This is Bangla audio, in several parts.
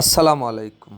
আসসালামু আলাইকুম।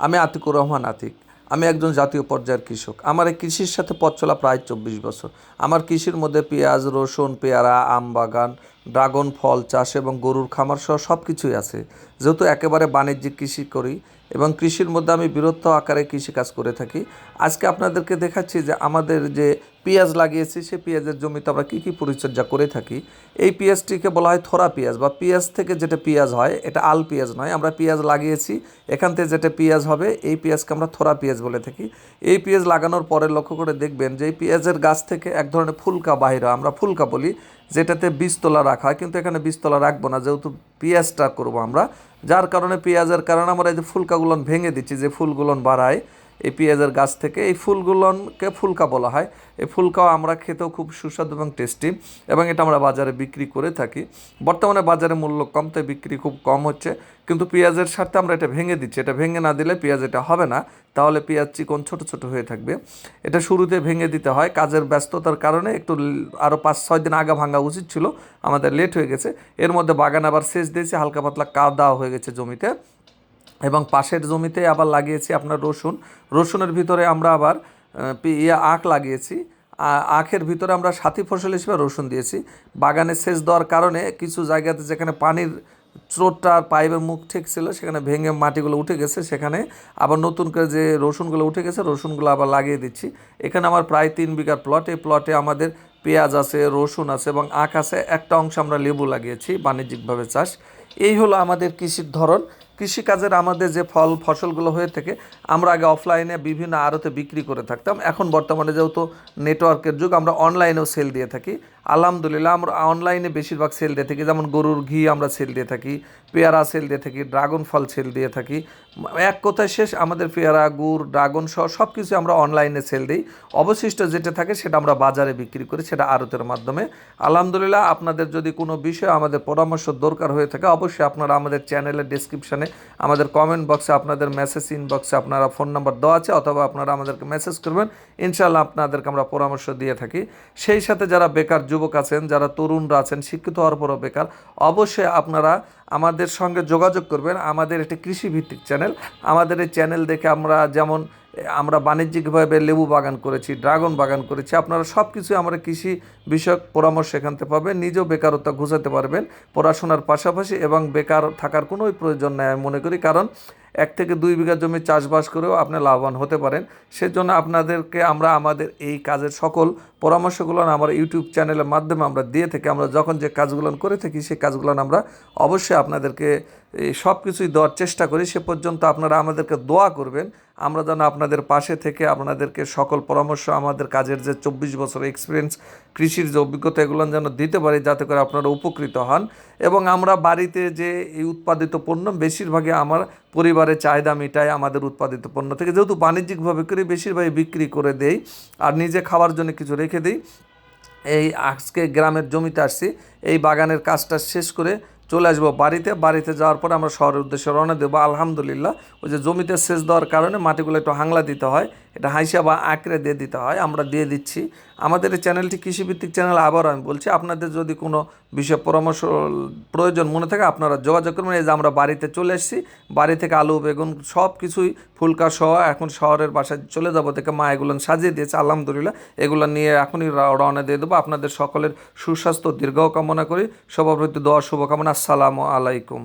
আমি আতিকুর রহমান আতিক। আমি একজন জাতীয় পর্যায়ের কৃষক। আমার এই কৃষির সাথে পথ চলা প্রায় চব্বিশ বছর। আমার কৃষির মধ্যে পেঁয়াজ, রসুন, পেয়ারা, আম বাগান ড্রাগন ফল, চাষ এবং গরুর খামার সহ সব কিছুই আছে। যেহেতু একেবারে বাণিজ্যিক কৃষি করি এবং কৃষির মধ্যে আমি বৃহত্ত আকারে কৃষিকাজ করে থাকি, আজকে আপনাদেরকে দেখাচ্ছি যে আমাদের যে পেঁয়াজ লাগিয়েছি, সেই পেঁয়াজের জমিতে আমরা কী কী পরিচর্যা করে থাকি। এই পেঁয়াজটিকে বলা হয় থোরা পেঁয়াজ বা পেঁয়াজ থেকে যেটা পেঁয়াজ হয়, এটা আল পেঁয়াজ নয়, আমরা পেঁয়াজ লাগিয়েছি, এখান থেকে যেটা পেঁয়াজ হবে, এই পেঁয়াজকে আমরা থোরা পেঁয়াজ বলে থাকি। এই পেঁয়াজ লাগানোর পরে লক্ষ্য করে দেখবেন যে এই পেঁয়াজের গাছ থেকে এক ধরনের ফুলকা বাহির হয়। আমরা ফুলকা বলি যেটাতে বীজতলা রাখা হয়, কিন্তু এখানে বীজতলা রাখব না, যেহেতু পেঁয়াজটা করব আমরা। যার কারণে পেঁয়াজের কারণে আমরা এই যে ফুলকাগুলন ভেঙে দিচ্ছি, যে ফুলগুলন বাড়ায় এই পেঁয়াজের গাছ থেকে এই ফুলগুলোকে ফুলকা বলা হয়। এই ফুলকাও আমরা খেতেও খুব সুস্বাদু এবং টেস্টি এবং এটা আমরা বাজারে বিক্রি করে থাকি। বর্তমানে বাজারে মূল্য কম, তাই বিক্রি খুব কম হচ্ছে। কিন্তু পেঁয়াজের সাথে আমরা এটা ভেঙে দিচ্ছি। এটা ভেঙে না দিলে পেঁয়াজ এটা হবে না। তাহলে পেঁয়াজ চিকন ছোট ছোট হয়ে থাকবে। এটা শুরুতে ভেঙে দিতে হয়। কাজের ব্যস্ততার কারণে একটু আরও পাঁচ, ছয় দিন আগে ভাঙা উচিত ছিল। আমাদের লেট হয়ে গেছে। এর মধ্যে বাগান আবার সেচ দিয়েছি। হালকা পাতলা কাদা হয়ে গেছে জমিতে। এবং পাশের জমিতে আবার লাগিয়েছি আপনার রসুন। রসুনের ভিতরে আমরা আবার ইয়ে আখ লাগিয়েছি। আখের ভিতরে আমরা সাথী ফসল হিসেবে রসুন দিয়েছি। বাগানে সেচ দেওয়ার কারণে কিছু জায়গাতে যেখানে পানির স্রোতটা পাইপের মুখ ঠিক ছিল, সেখানে ভেঙে মাটিগুলো উঠে গেছে। সেখানে আবার নতুন করে যে রসুনগুলো উঠে গেছে, রসুনগুলো আবার লাগিয়ে দিচ্ছি। এখানে আমার প্রায় তিন বিঘার প্লট এই প্লটে আমাদের পেঁয়াজ আছে, রসুন আছে এবং আখ আছে। একটা অংশ আমরা লেবু লাগিয়েছি, বাণিজ্যিকভাবে চাষ। এই হলো আমাদের কৃষির ধরন। কৃষিকাজের আমাদের যে ফল, ফসলগুলো হয়ে থাকে, আমরা আগে অফলাইনে বিভিন্ন আড়তে বিক্রি করে থাকতাম। এখন বর্তমানে যেহেতু নেটওয়ার্কের যুগ, আমরা অনলাইনেও সেল দিয়ে থাকি। আলহামদুলিল্লাহ, আমরা অনলাইনে বেশিরভাগ সেল দিয়ে থাকি। যেমন গরুর ঘি আমরা সেল দিয়ে থাকি, পেয়ারা সেল দিয়ে থাকি ড্রাগন ফল সেল দিয়ে থাকি। এক কথায় শেষ, আমাদের পেয়ারা, গুড় ড্রাগন সহ সব কিছু আমরা অনলাইনে সেল দিই। অবশিষ্ট যেটা থাকে সেটা আমরা বাজারে বিক্রি করি, সেটা আড়তের মাধ্যমে। আলহামদুলিল্লাহ, আপনাদের যদি কোনো বিষয়ে আমাদের পরামর্শ দরকার হয়ে থাকে, অবশ্যই আপনারা আমাদের চ্যানেলের ডিসক্রিপশানে আমাদের কমেন্ট বক্সে আপনাদের মেসেজ ইনবক্সে আপনারা ফোন নাম্বার দেওয়া আছে, অথবা আপনারা আমাদেরকে মেসেজ করবেন। ইনশাল্লাহ আপনাদেরকে আমরা পরামর্শ দিয়ে থাকি। সেই সাথে যারা বেকার যুবক আছেন, যারা তরুণরা আছেন, শিক্ষিত হওয়ার পরও বেকার অবশ্যই আপনারা আমাদের সঙ্গে যোগাযোগ করবেন। আমাদের একটি কৃষিভিত্তিক চ্যানেল। আমাদের এই চ্যানেল দেখে আমরা যেমন, আমরা বাণিজ্যিকভাবে লেবু বাগান করেছি, ড্রাগন বাগান করেছি, আপনারা সব কিছু আমরা কৃষি বিষয়ক পরামর্শ এখান থেকে পাবেন। নিজেও বেকারত্ব ঘুচাতে পারবেন। পড়াশোনার পাশাপাশি এবং বেকার থাকার কোনোই প্রয়োজন নেই আমি মনে করি। কারণ এক থেকে দুই বিঘা জমি চাষবাস করেও আপনি লাভবান হতে পারেন। সেজন্য আপনাদেরকে আমরা আমাদের এই কাজের সকল পরামর্শগুলো আমার ইউটিউব চ্যানেলের মাধ্যমে আমরা দিয়ে থাকি। আমরা যখন যে কাজগুলো করে থাকি, সেই কাজগুলো আমরা অবশ্যই আপনাদেরকে সব কিছুই দেওয়ার চেষ্টা করি। সে পর্যন্ত আপনারা আমাদেরকে দোয়া করবেন। আমরা যেন আপনাদের পাশে থেকে আপনাদেরকে সকল পরামর্শ, আমাদের কাজের যে চব্বিশ বছর এক্সপিরিয়েন্স কৃষির যে অভিজ্ঞতা, এগুলো যেন দিতে পারি যাতে করে আপনারা উপকৃত হন। এবং আমরা বাড়িতে যে এই উৎপাদিত পণ্য, বেশিরভাগই আমার পরিবারের চাহিদা মেটায় আমাদের উৎপাদিত পণ্য থেকে। যেহেতু বাণিজ্যিকভাবে করি, বেশিরভাগই বিক্রি করে দেই আর নিজে খাওয়ার জন্য কিছু রেখে দিই। এই আজকে গ্রামের জমিতে আসছি, এই বাগানের কাজটা শেষ করে চলে আসব বাড়িতে। বাড়িতে যাওয়ার পরে আমরা শহরের উদ্দেশ্যে রওনা দেবো। আলহামদুলিল্লাহ, ওই যে জমিতে সেচ দেওয়ার কারণে মাটিগুলো একটু হাংলা দিতে হয়। এটা হাইসা বা আঁকড়ে দিয়ে দিতে হয়, আমরা দিয়ে দিচ্ছি। আমাদের এই চ্যানেলটি কৃষিভিত্তিক চ্যানেল আবার আমি বলছি, আপনাদের যদি কোনো বিষয় পরামর্শ প্রয়োজন মনে থাকে, আপনারা যোগাযোগ করবেন। এই যে আমরা বাড়িতে চলে এসেছি, বাড়ি থেকে আলু, বেগুন সব কিছুই ফুলকা সহ এখন শহরের বাসায় চলে যাব থেকে মা এগুলো সাজিয়ে দিয়েছে, আলহামদুলিল্লাহ। এগুলো নিয়ে এখনই রওনা দিয়ে দেবো। আপনাদের সকলের সুস্বাস্থ্য, দীর্ঘ কামনা করি। সবার প্রতি দোয়া, শুভকামনা। আসসালামু আলাইকুম।